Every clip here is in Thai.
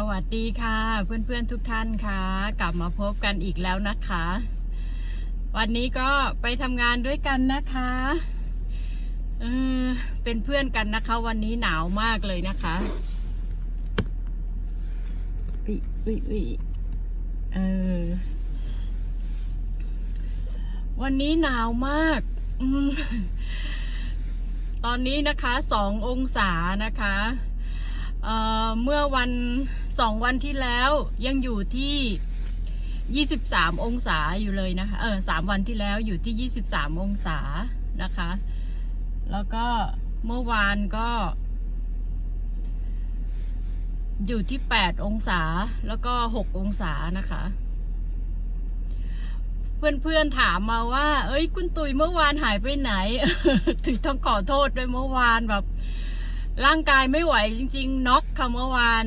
สวัสดีค่ะเพื่อนๆทุกท่านค่ะ กลับมาพบกันอีกแล้วนะคะ วันนี้ก็ไปทำงานด้วยกันนะคะเออเป็นเพื่อนกันนะคะ วันนี้หนาวมากเลยนะคะอุยอุยอุยเออวันนี้หนาวมากอืมตอนนี้นะคะสององศานะคะ เมื่อวันสองวันที่แล้วยังอยู่ที่ยี่สิบสามองศาอยู่เลยนะคะเออสามวันที่แล้วอยู่ที่ยี่สิบสามองศานะคะ แล้วก็เมื่อวานก็ อยู่ที่แปดองศาแล้วก็หกองศานะคะเพื่อนๆถามมาว่า เอ้ย คุณตุยเมื่อวานหายไปไหน ถึงต้องขอโทษด้วยเมื่อวานแบบ ร่างกายไม่ไหวจริง ๆน็อกค่ะเมื่อวาน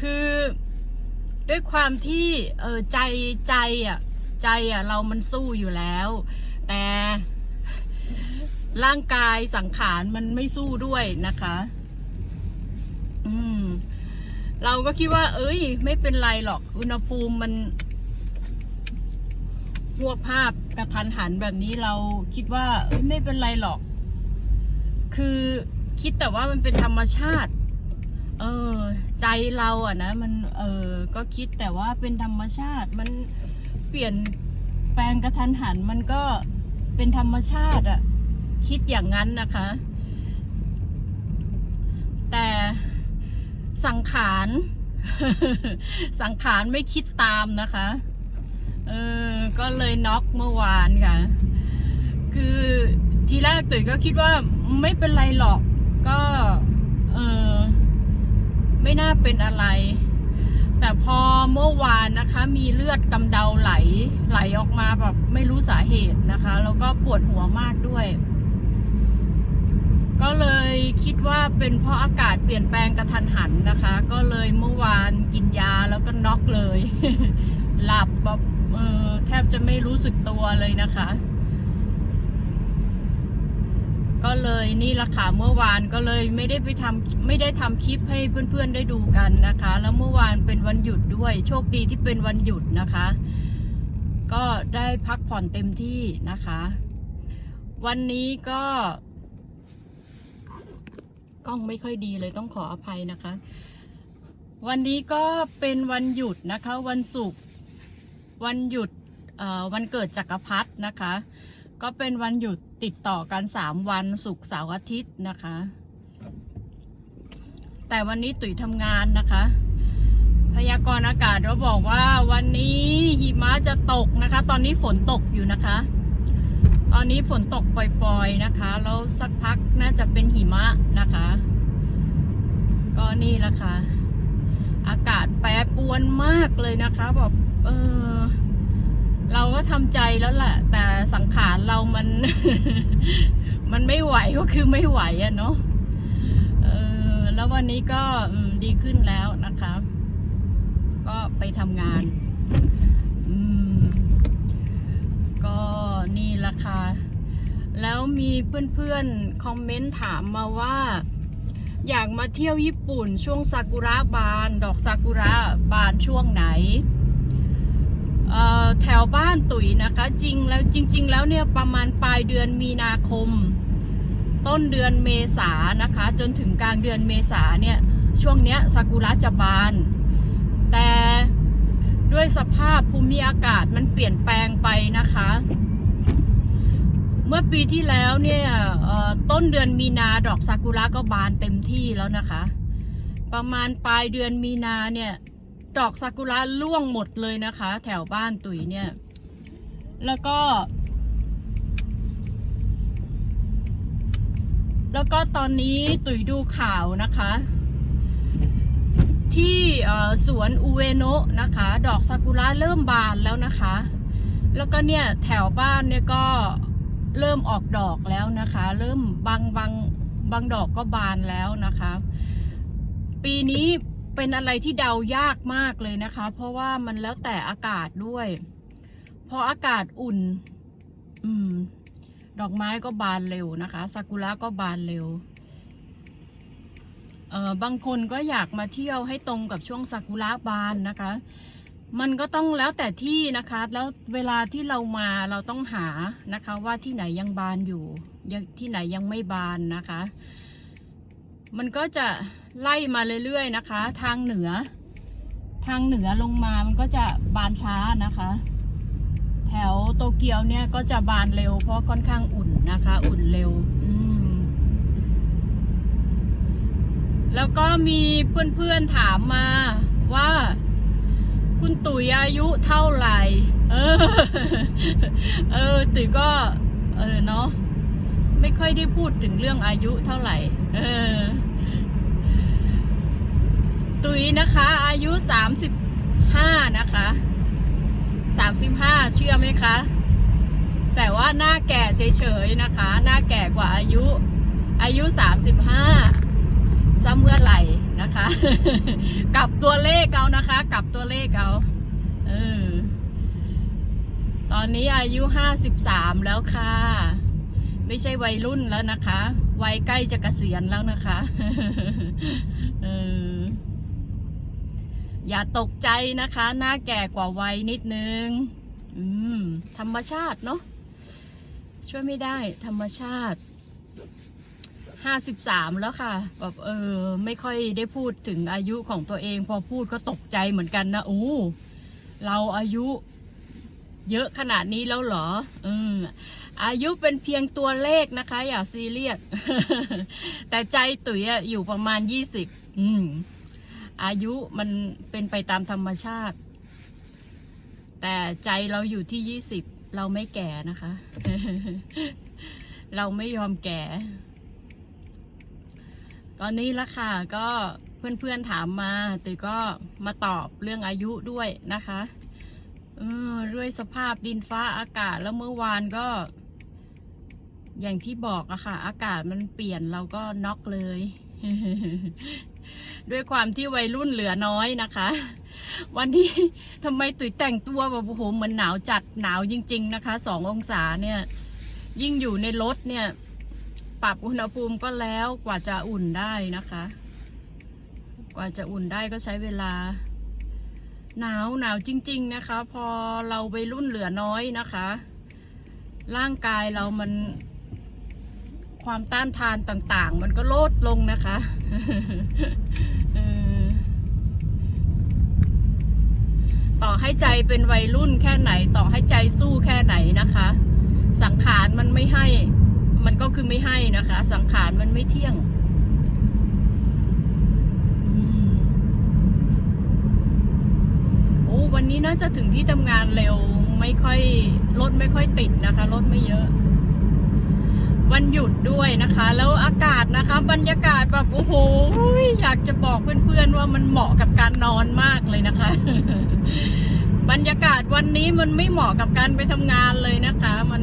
คือด้วยความที่เออใจใจอะใจอะเรามันสู้อยู่แล้ว แต่ร่างกายสังขารมันไม่สู้ด้วยนะคะ อืม เราก็คิดว่า เอ้ย ไม่เป็นไรหรอก อุณหภูมิมันพวกภาพกระทันหันแบบนี้เราคิดว่า เอ้ยไม่เป็นไรหรอก คือคิดแต่ว่ามันเป็นธรรมชาติ เออใจเราอะนะมันเออก็คิดแต่ว่าเป็นธรรมชาติมันเปลี่ยนแปลงกระทันหันมันก็เป็นธรรมชาติอะคิดอย่างนั้นนะคะ แต่สังขารสังขารไม่คิดตามนะคะ เออ ก็เลยน็อกเมื่อวานค่ะ คือ ทีแรกตุ๋ยก็คิดว่าไม่เป็นไรหรอก ก็เออไม่น่าเป็นอะไร แต่พอเมื่อวานนะคะ มีเลือดกำเดาไหลไหลออกมาแบบไม่รู้สาเหตุนะคะ แล้วก็ปวดหัวมากด้วย ก็เลยคิดว่าเป็นเพราะอากาศเปลี่ยนแปลงกระทันหันนะคะ ก็เลยเมื่อวานกินยาแล้วก็น็อกเลย หลับแบบเออแทบจะไม่รู้สึกตัวเลยนะคะ ก็เลยนี่ละค่ะเมื่อวานก็เลยไม่ได้ไปทำไม่ได้ทำคลิปให้เพื่อนๆได้ดูกันนะคะ แล้วเมื่อวานเป็นวันหยุดด้วย โชคดีที่เป็นวันหยุดนะคะ ก็ได้พักผ่อนเต็มที่นะคะ วันนี้ก็กล้องไม่ค่อยดีเลยต้องขออภัยนะคะ วันนี้ก็เป็นวันหยุดนะคะ วันศุกร์วันหยุดวันเกิดจักรพรรดินะคะ ก็เป็นวันหยุดติดต่อกันสามวันศุกร์เสาร์อาทิตย์นะคะ แต่วันนี้ตุ๋ยทำงานนะคะ พยากรณ์อากาศเราบอกว่าวันนี้หิมะจะตกนะคะ ตอนนี้ฝนตกอยู่นะคะ ตอนนี้ฝนตกปล่อยๆนะคะแล้วสักพักน่าจะเป็นหิมะนะคะ ก็นี่แหละค่ะ อากาศแปรปรวนมากเลยนะคะแบบเออ เราก็ทำใจแล้วแหละแต่สังขารเรามัน มันไม่ไหวก็คือไม่ไหวอะเนาะเออแล้ววันนี้ก็ดีขึ้นแล้วนะคะ ก็ไปทำงานก็นี่ละค่ะแล้วมีเพื่อนๆ คอมเมนต์ถามมาว่า อยากมาเที่ยวญี่ปุ่นช่วงซากุระบาน ดอกซากุระบานช่วงไหน แถวบ้านตุ๋ยนะคะ จริงแล้วจริง ๆ แล้วเนี่ยประมาณปลายเดือนมีนาคม ต้นเดือนเมษานะคะ จนถึงกลางเดือนเมษาเนี่ยช่วงเนี้ยซากุระจะบาน แต่ด้วยสภาพภูมิอากาศมันเปลี่ยนแปลงไปนะคะ เมื่อปีที่แล้วเนี่ยต้นเดือนมีนาดอกซากุระก็บานเต็มที่แล้วนะคะ ประมาณปลายเดือนมีนาเนี่ย ดอกซากุระร่วงหมดเลยนะคะ แถวบ้านตุ๋ยเนี่ย แล้วก็ แล้วก็ตอนนี้ตุ๋ยดูข่าวนะคะ ที่สวนอุเวโนะนะคะ ดอกซากุระเริ่มบานแล้วนะคะ แล้วก็เนี่ยแถวบ้านเนี่ยก็เริ่มออกดอกแล้วนะคะ เริ่มบางบางบางดอกก็บานแล้วนะคะ ปีนี้ เป็นอะไรที่เดายากมากเลยนะคะ เพราะว่ามันแล้วแต่อากาศด้วยพออากาศอุ่น อืม ดอกไม้ก็บานเร็วนะคะซากุระก็บานเร็วเออบางคนก็อยากมาเที่ยวให้ตรงกับช่วงซากุระบานนะคะ มันก็ต้องแล้วแต่ที่นะคะ แล้วเวลาที่เรามาเราต้องหานะคะ ว่าที่ไหนยังบานอยู่ยังที่ไหนยังไม่บานนะคะ มันก็จะไล่มาเรื่อยๆนะคะ ทางเหนือ ทางเหนือลงมามันก็จะบานช้านะคะ แถวโตเกียวเนี่ยก็จะบานเร็ว เพราะค่อนข้างอุ่นนะคะ อุ่นเร็ว แล้วก็มีเพื่อนๆถามมาว่าคุณตุ๋ยอายุเท่าไหร่ เออ เออ ตุ๋ยก็ เออเนาะ ไม่ค่อยได้พูดถึงเรื่องอายุเท่าไหร่ เออ ตุยนะคะ อายุสามสิบห้านะคะสามสิบห้าเชื่อไหมคะ แต่ว่าหน้าแก่เฉยๆนะคะ หน้าแก่กว่าอายุ อายุสามสิบห้าซ้ำเมื่อไหร่นะคะ กับตัวเลขเอานะคะ กับตัวเลขเอาเออตอนนี้อายุห้าสิบสามแล้วค่ะ ไม่ใช่วัยรุ่นแล้วนะคะ วัยใกล้จะเกษียณแล้วนะคะเอออย่าตกใจนะคะ หน้าแก่กว่าวัยนิดนึงอืมธรรมชาติเนาะช่วยไม่ได้ ธรรมชาติห้าสิบสามแล้วค่ะแบบเออ ไม่ค่อยได้พูดถึงอายุของตัวเอง พอพูดก็ตกใจเหมือนกันนะโอ้เราอายุเยอะขนาดนี้แล้วเหรอ อืม อายุเป็นเพียงตัวเลขนะคะ อย่าซีเรียส แต่ใจตุ๋ยออยู่ประมาณยี่สิบอายุมันเป็นไปตามธรรมชาติ แต่ใจเราอยู่ที่ยี่สิบเราไม่แก่นะคะ เราไม่ยอมแก่ตอนนี้ละค่ะก็เพื่อนๆถามมาตือก็มาตอบเรื่องอายุด้วยนะคะเออด้วยสภาพดินฟ้าอากาศแล้วเมื่อวานก็ อย่างที่บอกอะค่ะ อากาศมันเปลี่ยนเราก็น็อกเลย ด้วยความที่วัยรุ่นเหลือน้อยนะคะ วันนี้ทำไมตุ๋ยแต่งตัวแบบโอ้โหเหมือนหนาวจัดหนาวจริง ๆ นะคะสององศาเนี่ย ยิ่งอยู่ในรถเนี่ย ปรับอุณหภูมิก็แล้วกว่าจะอุ่นได้นะคะ กว่าจะอุ่นได้ก็ใช้เวลา หนาวหนาวจริง ๆ นะคะ พอเราไปรุ่นเหลือน้อยนะคะร่างกายเรามัน ความต้านทานต่างๆ มันก็ลดลงนะคะต่อให้ใจเป็นวัยรุ่นแค่ไหน ต่อให้ใจสู้แค่ไหนนะคะ สังขารมันไม่ให้ มันก็คือไม่ให้นะคะ สังขารมันไม่เที่ยงอืมโอ้วันนี้น่าจะถึงที่ทำงานเร็วไม่ค่อยรถไม่ค่อยติดนะคะรถไม่เยอะ วันหยุดด้วยนะคะ แล้วอากาศนะคะ บรรยากาศแบบโอ้โหอยากจะบอกเพื่อนๆว่ามันเหมาะกับการนอนมากเลยนะคะ บรรยากาศวันนี้มันไม่เหมาะกับการไปทำงานเลยนะคะ มัน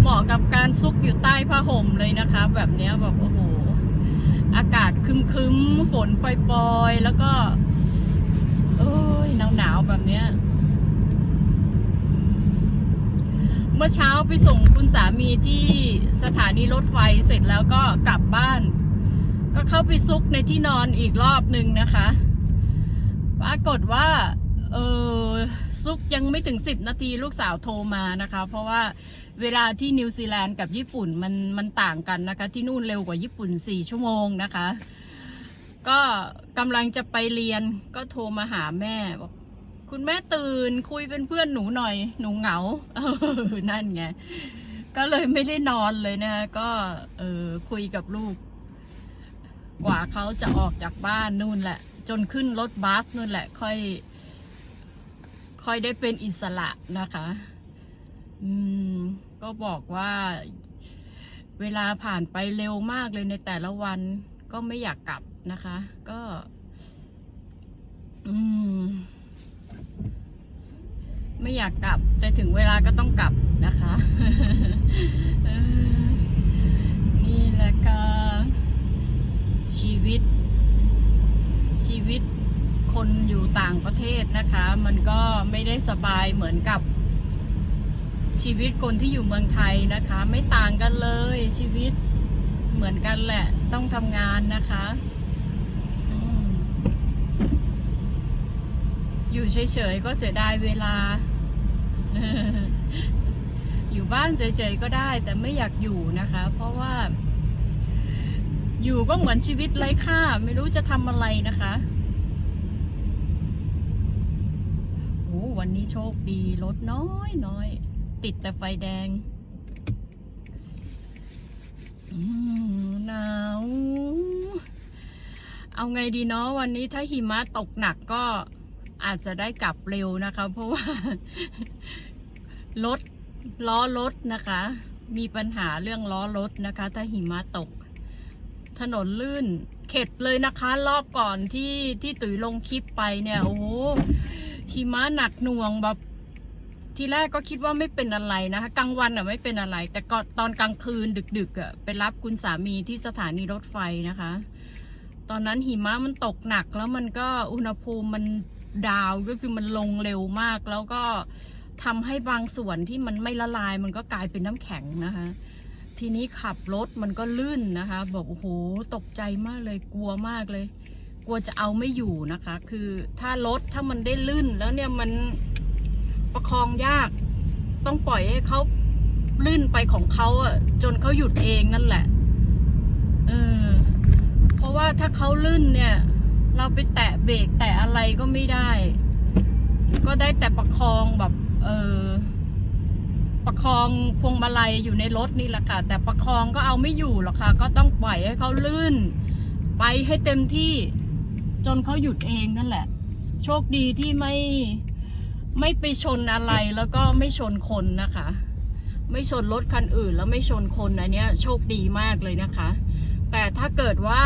เหมาะกับการซุกอยู่ใต้ผ้าห่มเลยนะคะ แบบเนี้ยแบบโอ้โหอากาศคึมๆฝนปล่อยๆ แล้วก็ เอ้ยหนาวๆแบบเนี้ย เมื่อเช้าไปส่งคุณสามีที่สถานีรถไฟเสร็จแล้วก็กลับบ้าน ก็เข้าไปซุกในที่นอนอีกรอบหนึ่งนะคะ ปรากฏว่าเออซุกยังไม่ถึงสิบนาทีลูกสาวโทรมานะคะ เพราะว่าเวลาที่นิวซีแลนด์กับญี่ปุ่นมันมันต่างกันนะคะ ที่นู่นเร็วกว่าญี่ปุ่นสี่ชั่วโมงนะคะ ก็กำลังจะไปเรียนก็โทรมาหาแม่บอก คุณแม่ตื่นคุยเป็นเพื่อนหนูหน่อย หนูเหงาเออนั่นไง ก็เลยไม่ได้นอนเลยนะคะก็เออคุยกับลูก กว่าเขาจะออกจากบ้านนู่นแหละ จนขึ้นรถบัสนู่นแหละ ค่อย ค่อยได้เป็นอิสระนะคะ อืม ก็บอกว่า เวลาผ่านไปเร็วมากเลยในแต่ละวัน ก็ไม่อยากกลับนะคะ ก็ อืม ไม่อยากกลับ แต่ถึงเวลาก็ต้องกลับนะคะ นี่แหละค่ะชีวิต ชีวิตคนอยู่ต่างประเทศนะคะ มันก็ไม่ได้สบายเหมือนกับ ชีวิตคนที่อยู่เมืองไทยนะคะ ไม่ต่างกันเลยชีวิตเหมือนกันแหละ ต้องทำงานนะคะอืม อยู่เฉยๆก็เสียดายเวลา อยู่บ้านเฉยๆก็ได้ แต่ไม่อยากอยู่นะคะ เพราะว่า อยู่ก็เหมือนชีวิตไร้ค่า ไม่รู้จะทำอะไรนะคะโอ้วันนี้โชคดีรถน้อยน้อย ติดแต่ไฟแดงหนาวเอาไงดีเนาะวันนี้ถ้าหิมะตกหนักก็ อาจจะได้กลับเร็วนะคะ เพราะว่ารถล้อรถนะคะ มีปัญหาเรื่องล้อรถนะคะ ถ้าหิมะตก ถนนลื่น เข็ดเลยนะคะ รอบก่อนที่ที่ตุ๋ยลงคลิปไปเนี่ยโอ้โหหิมะหนักหน่วงแบบทีแรกก็คิดว่าไม่เป็นอะไรนะคะกลางวันอะไม่เป็นอะไร แต่ก็ตอนกลางคืนดึกๆอะไปรับคุณสามีที่สถานีรถไฟนะคะ ตอนนั้นหิมะมันตกหนักแล้วมันก็อุณหภูมิมัน ดาวก็คือมันลงเร็วมาก แล้วก็ทำให้บางส่วนที่มันไม่ละลายมันก็กลายเป็นน้ำแข็งนะคะ ทีนี้ขับรถมันก็ลื่นนะคะ บอกโอ้โหตกใจมากเลยกลัวมากเลย กลัวจะเอาไม่อยู่นะคะ คือถ้ารถถ้ามันได้ลื่นแล้วเนี่ยมันประคองยาก ต้องปล่อยให้เขาลื่นไปของเขาอะ จนเขาหยุดเองนั่นแหละเออเพราะว่าถ้าเขาลื่นเนี่ย เราไปแตะเบรกแตะอะไรก็ไม่ได้ ก็ได้แต่ประคองแบบ เออประคองพวงมาลัยอยู่ในรถนี่แหละค่ะ แต่ประคองก็เอาไม่อยู่หรอกค่ะ ก็ต้องปล่อยให้เขาลื่น ไปให้เต็มที่จนเขาหยุดเองนั่นแหละ โชคดีที่ไม่ไม่ไปชนอะไรแล้วก็ไม่ชนคนนะคะ ไม่ชนรถคันอื่นแล้วไม่ชนคนอันเนี้ยโชคดีมากเลยนะคะ แต่ถ้าเกิดว่า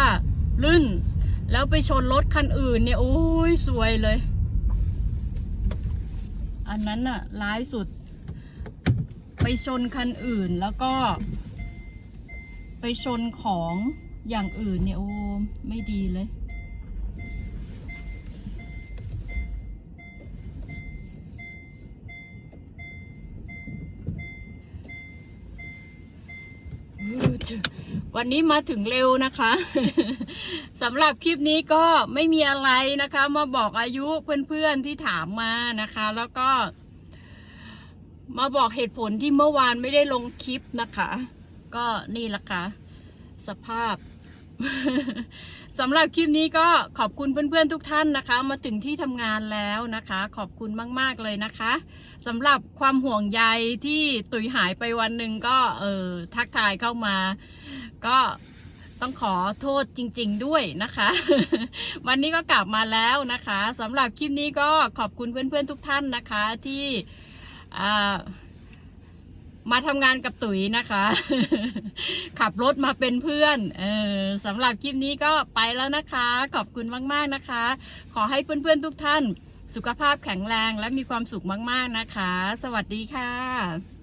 ลื่น แล้วไปชนรถคันอื่นเนี่ยโอ้ยสวยเลย อันนั้นอะร้ายสุด ไปชนคันอื่นแล้วก็ ไปชนของอย่างอื่นเนี่ยโอ้ไม่ดีเลย วันนี้มาถึงเร็วนะคะสำหรับคลิปนี้ก็ไม่มีอะไรนะคะ มาบอกอายุเพื่อนๆที่ถามมานะคะ แล้วก็ มาบอกเหตุผลที่เมื่อวานไม่ได้ลงคลิปนะคะ ก็นี่ละค่ะสภาพ สำหรับคลิปนี้ก็ขอบคุณเพื่อนๆทุกท่านนะคะ มาถึงที่ทำงานแล้วนะคะ ขอบคุณมากๆเลยนะคะสำหรับความห่วงใยที่ตุยหายไปวันหนึ่งก็เออทักทายเข้ามา ก็ต้องขอโทษจริง ๆ ด้วยนะคะ วันนี้ก็กลับมาแล้วนะคะสำหรับคลิปนี้ก็ขอบคุณเพื่อนๆทุกท่านนะคะที่อ่า มาทำงานกับตุ๋ยนะคะ ขับรถมาเป็นเพื่อนเออสำหรับคลิปนี้ก็ไปแล้วนะคะ ขอบคุณมาก ๆ นะคะ ขอให้เพื่อน ๆ ทุกท่าน สุขภาพแข็งแรงและมีความสุขมาก ๆ นะคะ สวัสดีค่ะ